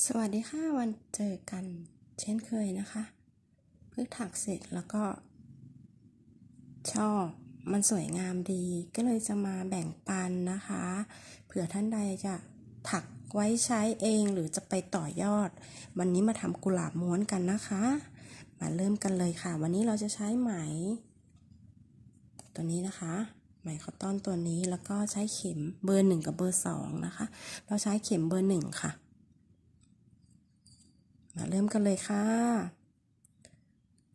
สวัสดีค่ะวันเจอกันเช่นเคยนะคะเพิ่งถักเสร็จแล้วก็ ชอบมันสวยงามดี ก็เลยจะมาแบ่งปันนะคะเผื่อท่านใดจะถักไว้ใช้เองหรือจะไปต่อยอด วันนี้มาทำกุหลาบม้วนกันนะคะ มาเริ่มกันเลยค่ะ วันนี้เราจะใช้ไหม ตัวนี้นะคะ ไหมคอตตอนตัวนี้แล้วก็ใช้เข็มเบอร์หนึ่งกับเบอร์สองนะคะ เราใช้เข็มเบอร์หนึ่งค่ะ มาเริ่มกันเลยค่ะ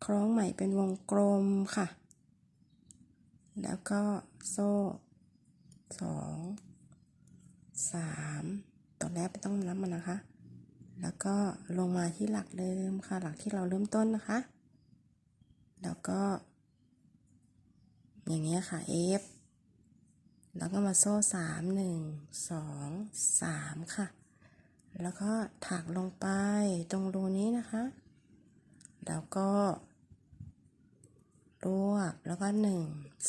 คล้องไหมเป็นวงกลมค่ะ แล้วก็โซ่สองสามตอนแรกไม่ต้องนับมันนะคะ แล้วก็ลงมาที่หลักเดิมค่ะ หลักที่เราเริ่มต้นนะคะ แล้วก็ อย่างเงี้ยค่ะ F แล้วก็มาโซ่สามหนึ่งสองสามค่ะ แล้วก็ถักลงไปตรงรูนี้นะคะ แล้วก็รวบแล้วก็หนึ่ง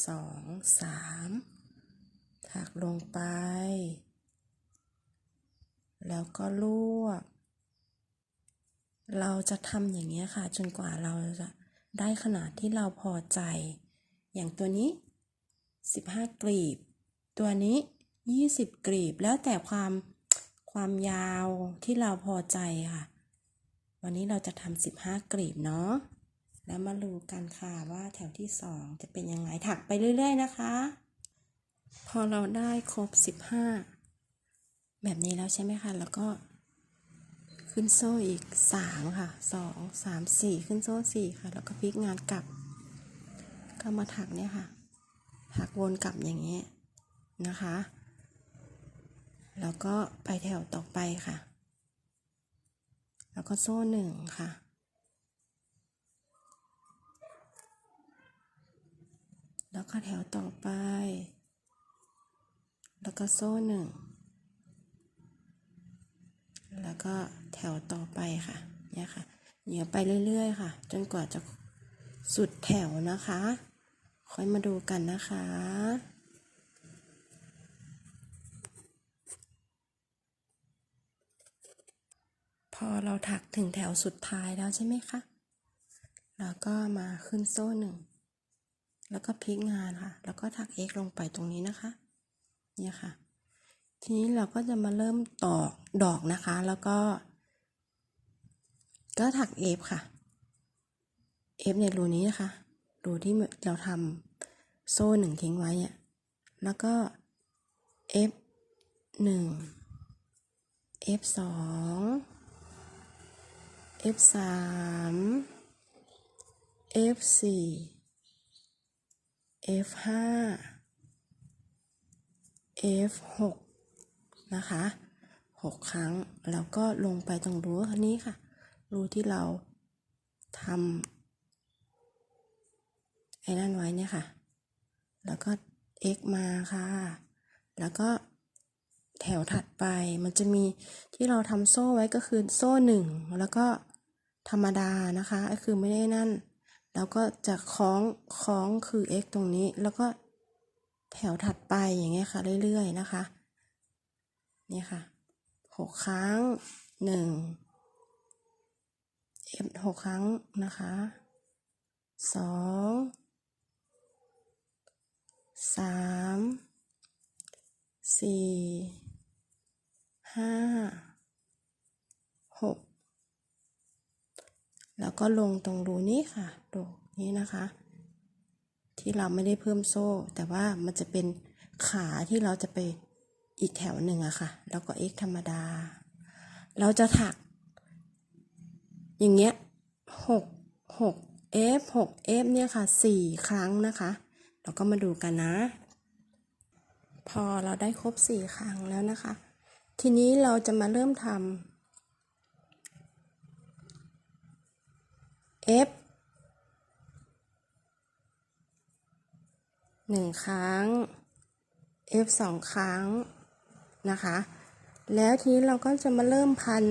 สองสามถักลงไป แล้วก็รวบ เราจะทำอย่างนี้ยค่ะ จนกว่าเราจะได้ขนาดที่เราพอใจ อย่างตัวนี้ 15 กลีบ ตัวนี้ 20 กลีบ แล้วแต่ความ ความยาวที่เราพอใจค่ะ วันนี้เราจะทำ15กลีบเนาะ แล้วมาดูกันค่ะว่าแถวที่สองจะเป็นยังไงถักไปเรื่อย ๆ นะคะ พอเราได้ครบ15แบบนี้แล้วใช่ไหมคะ แล้วก็ขึ้นโซ่อีกสามค่ะสองสามสี่ขึ้นโซ่สี่ค่ะ แล้วก็พลิกงานกลับ ก็มาถักเนี่ยค่ะ ถักวนกลับอย่างนี้นะคะ แล้วก็ไปแถวต่อไปค่ะ แล้วก็โซ่หนึ่งค่ะ แล้วก็แถวต่อไป แล้วก็โซ่หนึ่ง แล้วก็แถวต่อไปค่ะ เนี่ยค่ะ เหนียวไปเรื่อยๆค่ะ จนกว่าจะสุดแถวนะคะ ค่อยมาดูกันนะคะ พอเราถักถึงแถวสุดท้ายแล้วใช่ไหมคะ แล้วก็มาขึ้นโซ่หนึ่ง แล้วก็พลิกงานค่ะ แล้วก็ถัก x ลงไปตรงนี้นะคะ เนี่ยค่ะ ทีนี้เราก็จะมาเริ่มตอกดอกนะคะ แล้วก็ ก็ถัก F ค่ะ F ในรูนี้นะคะ รูที่เราทำโซ่หนึ่งทิ้งไว้เนี่ย แล้วก็ F หนึ่ง F ส F สาม F สี่ F ห้า F หกนะคะหกครั้ง แล้วก็ลงไปตรงรูนี้ค่ะ รูที่เราทำไอ้นั่นไว้เนี่ยค่ะ แล้วก็ x มาค่ะ แล้วก็แถวถัดไปมันจะมีที่เราทำโซ่ไว้ก็คือโซ่หนึ่งแล้วก็ ธรรมดานะคะก็คือไม่ได้นั่น แล้วก็จะคล้องคล้องคือ x ตรงนี้แล้วก็แถวถัดไปอย่างเงี้ยค่ะเรื่อยๆนะคะนี่ค่ะหกครั้งหนึ่ง F หกครั้งนะคะสองสามสี่ห้าหก แล้วก็ลงตรงรูนี้ค่ะตรงนี้นะคะ ที่เราไม่ได้เพิ่มโซ่ แต่ว่ามันจะเป็นขาที่เราจะไปอีกแถวหนึ่งอะค่ะ แล้วก็ x ธรรมดา เราจะถัก อย่างเงี้ยหกหก f หก f เนี่ยค่ะสี่ครั้งนะคะ เราก็มาดูกันนะ พอเราได้ครบสี่ครั้งแล้วนะคะ ทีนี้เราจะมาเริ่มทำ f หนึ่งครั้ง f สองครั้งนะคะ แล้วทีนี้เราก็จะมาเริ่มพัน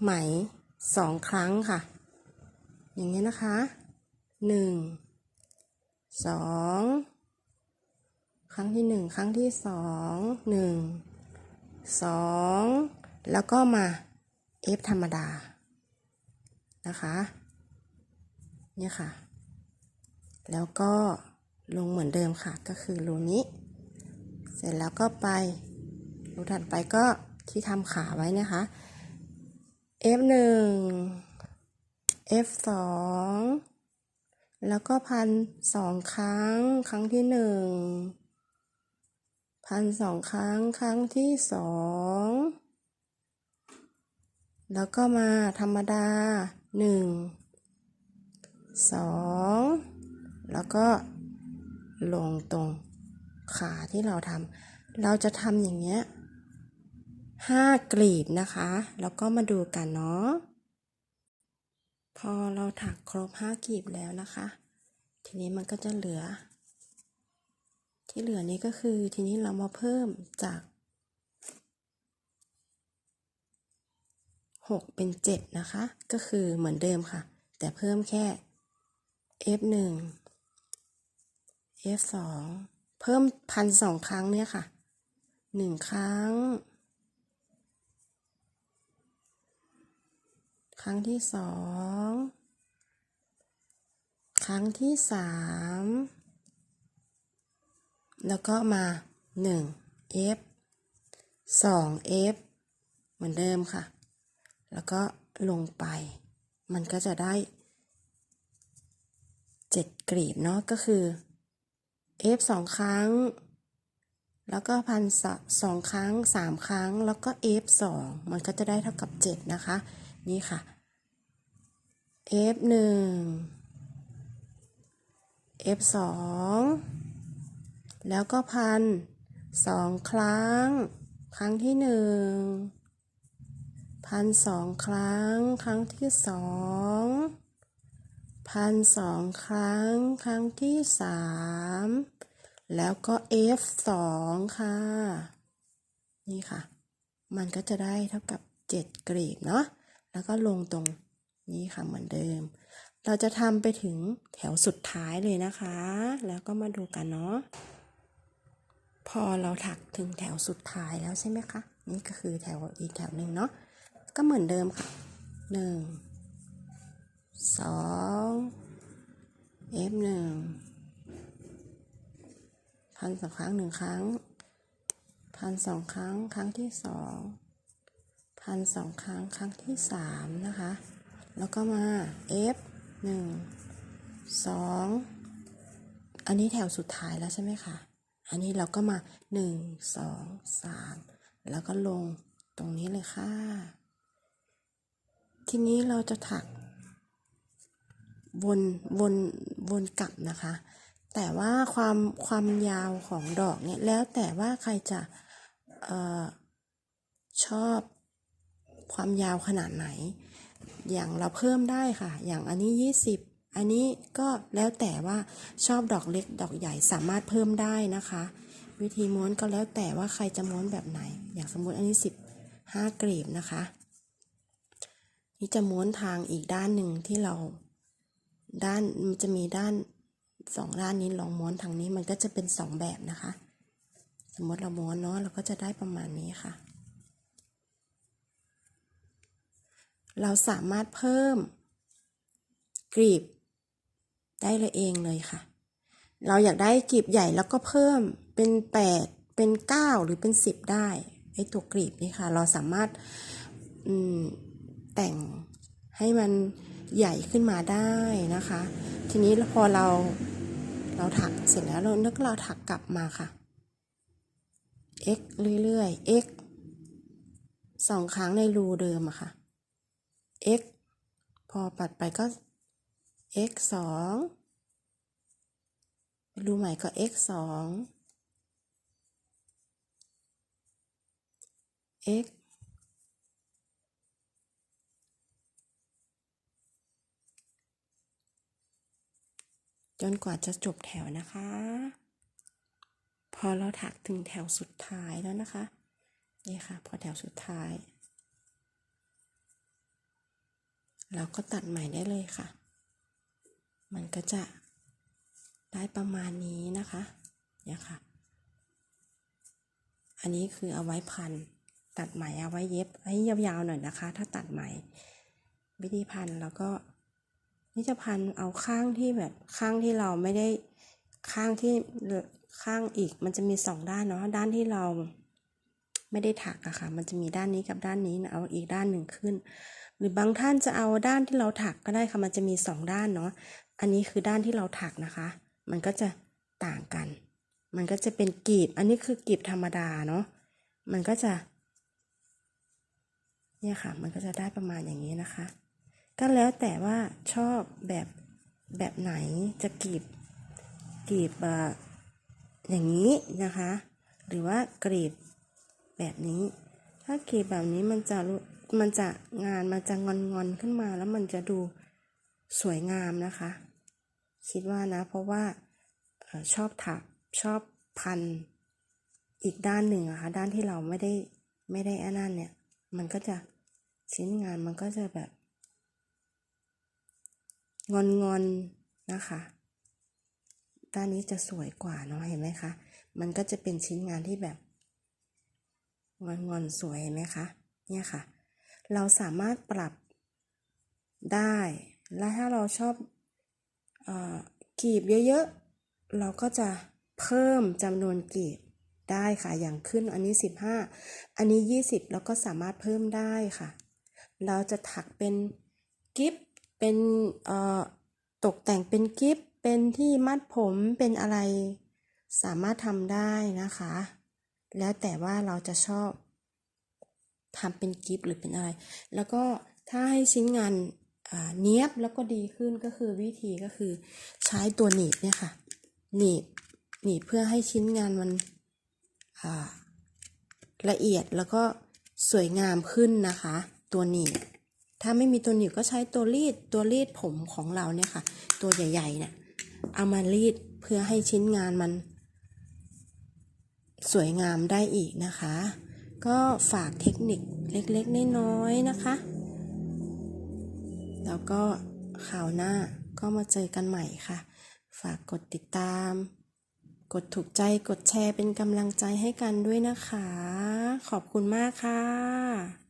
ไหมสองครั้งค่ะ อย่างนี้นะคะหนึ่งสองครั้งที่หนึ่งครั้งที่สองหนึ่งสองแล้วก็มา F ธรรมดา นะคะ เนี่ยค่ะ แล้วก็ลงเหมือนเดิมค่ะ ก็คือรูนี้ เสร็จแล้วก็ไปรูถัดไปก็ที่ทำขาไว้นะคะ F หนึ่ง F สองแล้วก็พันสองครั้ง ครั้งที่หนึ่งพันสองครั้ง ครั้งที่สองแล้วก็มาธรรมดาหนึ่ง สองแล้วก็ลงตรงขาที่เราทำเราจะทำอย่างเงี้ยห้ากลีบนะคะ แล้วก็มาดูกันเนาะพอเราถักครบห้ากลีบแล้วนะคะ ทีนี้มันก็จะเหลือ ที่เหลือนี้ก็คือทีนี้เรามาเพิ่มจาก6เป็น7นะคะ ก็คือเหมือนเดิมค่ะ แต่เพิ่มแค่ f 1 f 2 เพิ่มพันสองครั้งเนี่ยค่ะหนึ่งครั้ง ครั้งที่สอง ครั้งที่สาม แล้วก็มา1 f 2 f เหมือนเดิมค่ะ แล้วก็ลงไป มันก็จะได้ 7กลีบเนาะก็คือ f สองครั้ง แล้วก็พันสองครั้งสามครั้งแล้วก็ f สองมันก็จะได้เท่ากับ 7 นะคะ นี่ค่ะ f หนึ่ง f สองแล้วก็พันสองครั้ง ครั้งที่หนึ่งพันสองครั้ง ครั้งที่สอง พันสองครั้ง ครั้งที่สามแล้วก็ F สองค่ะ นี่ค่ะ มันก็จะได้เท่ากับเจ็ดกรีบเนาะ แล้วก็ลงตรงนี้ค่ะเหมือนเดิม เราจะทำไปถึงแถวสุดท้ายเลยนะคะ แล้วก็มาดูกันเนาะ พอเราถักถึงแถวสุดท้ายแล้วใช่ไหมคะ นี่ก็คือแถวอีกแถวหนึ่งเนาะ ก็เหมือนเดิมค่ะหนึ่ง สอง F หนึ่งพันสองครั้งหนึ่งครั้ง พันสองครั้งครั้งที่สองพันสองครั้งครั้งที่สามนะคะ แล้วก็มา F หนึ่งสองอันนี้แถวสุดท้ายแล้วใช่ไหมคะ อันนี้เราก็มาหนึ่งสองสามแล้วก็ลงตรงนี้เลยค่ะ ทีนี้เราจะถัก วนวนวนกลับนะคะ แต่ว่าความความยาวของดอกเนี่ยแล้วแต่ว่าใครจะออชอบความยาวขนาดไหน อย่างเราเพิ่มได้ค่ะ อย่างอันนี้ 20 อันนี้ก็แล้วแต่ว่าชอบดอกเล็กดอกใหญ่สามารถเพิ่มได้นะคะ วิธีม้วนก็แล้วแต่ว่าใครจะม้วนแบบไหน อย่างสมมติอันนี้ 15 กรีบนะคะ นี่จะม้วนทางอีกด้านหนึ่งที่เรา ด้านมันจะมีด้านสองด้านนี้ลองม้วนทางนี้มันก็จะเป็นสองแบบนะคะ สมมติเราม้วนเนาะเราก็จะได้ประมาณนี้ค่ะ เราสามารถเพิ่มกรีบได้เลยเองเลยค่ะ เราอยากได้กรีบใหญ่แล้วก็เพิ่มเป็นแปดเป็นเก้าหรือเป็นสิบได้ไอตัวกรีบนี่ค่ะ เราสามารถแต่ง ให้มันใหญ่ขึ้นมาได้นะคะ ทีนี้พอเราเราถักเสร็จแล้วเรานึกเราถักกลับมาค่ะ x เรื่อยๆ x สองครั้งในรูเดิมอะค่ะ x พอปัดไปก็ x สองรูใหม่ก็ x สอง x จนกว่าจะจบแถวนะคะ พอเราถักถึงแถวสุดท้ายแล้วนะคะ นี่ค่ะ พอแถวสุดท้าย เราก็ตัดใหม่ได้เลยค่ะ มันก็จะได้ประมาณนี้นะคะเนี่ยค่ะ อันนี้คือเอาไว้พัน ตัดไหมเอาไว้เย็บให้ยาวๆหน่อยนะคะ ถ้าตัดไหมวิธีพันแล้วก็ นี่จะพันเอาข้างที่แบบข้างที่เราไม่ได้ข้างที่ข้างอีกมันจะมีสองด้านเนาะด้านที่เราไม่ได้ถักอะค่ะ มันจะมีด้านนี้กับด้านนี้นะเอาอีกด้านหนึ่งขึ้น หรือบางท่านจะเอาด้านที่เราถักก็ได้ค่ะ มันจะมีสองด้านเนาะ อันนี้คือด้านที่เราถักนะคะ มันก็จะต่างกัน มันก็จะเป็นกลีบ อันนี้คือกลีบธรรมดาเนาะ มันก็จะ เนี่ยค่ะ มันก็จะได้ประมาณอย่างนี้นะคะ ก็แล้วแต่ว่าชอบแบบแบบไหนจะกรีบกรีบเอ่อย่างนี้นะคะ หรือว่ากรีบแบบนี้ ถ้ากรีบแบบนี้มันจะมันจะงานมันจะงอนงอนขึ้นมาแล้วมันจะดูสวยงามนะคะ คิดว่านะ เพราะว่าชอบถักชอบพันอีกด้านหนึ่งอะคะด้านที่เราไม่ได้ไม่ได้อันนั้นเนี่ย มันก็จะชิ้นงานมันก็จะแบบ งอนงอนนะคะ ด้านนี้จะสวยกว่าเนาะเห็นไหมคะ มันก็จะเป็นชิ้นงานที่แบบงอนงอนสวยเห็นไหมคะ เนี่ยค่ะ เราสามารถปรับได้ และถ้าเราชอบเออกลีบเยอะๆ เราก็จะเพิ่มจำนวนกีบได้ค่ะ อย่างขึ้นอันนี้ 15 อันนี้ 20 แล้วก็สามารถเพิ่มได้ค่ะ เราจะถักเป็นกิฟ เป็นตกแต่งเป็นกิฟต์เป็นที่มัดผมเป็นอะไร สามารถทำได้นะคะ แล้วแต่ว่าเราจะชอบทำเป็นกิฟต์หรือเป็นอะไร แล้วก็ถ้าให้ชิ้นงานเนี้ยบแล้วก็ดีขึ้นก็คือวิธีก็คือใช้ตัวหนีบเนี่ยค่ะหนีบหนีบเพื่อให้ชิ้นงานมันละเอียดแล้วก็สวยงามขึ้นนะคะ ตัวหนีบ ถ้าไม่มีตัวหนีบก็ใช้ตัวรีดตัวรีดผมของเราเนี่ยค่ะ ตัวใหญ่ๆเนี่ยเอามารีดเพื่อให้ชิ้นงานมัน สวยงามได้อีกนะคะ ก็ฝากเทคนิคเล็กๆน้อยๆนะคะ แล้วก็ข่าวหน้าก็มาเจอกันใหม่ค่ะ ฝากกดติดตาม กดถูกใจกดแชร์เป็นกำลังใจให้กันด้วยนะคะ ขอบคุณมากค่ะ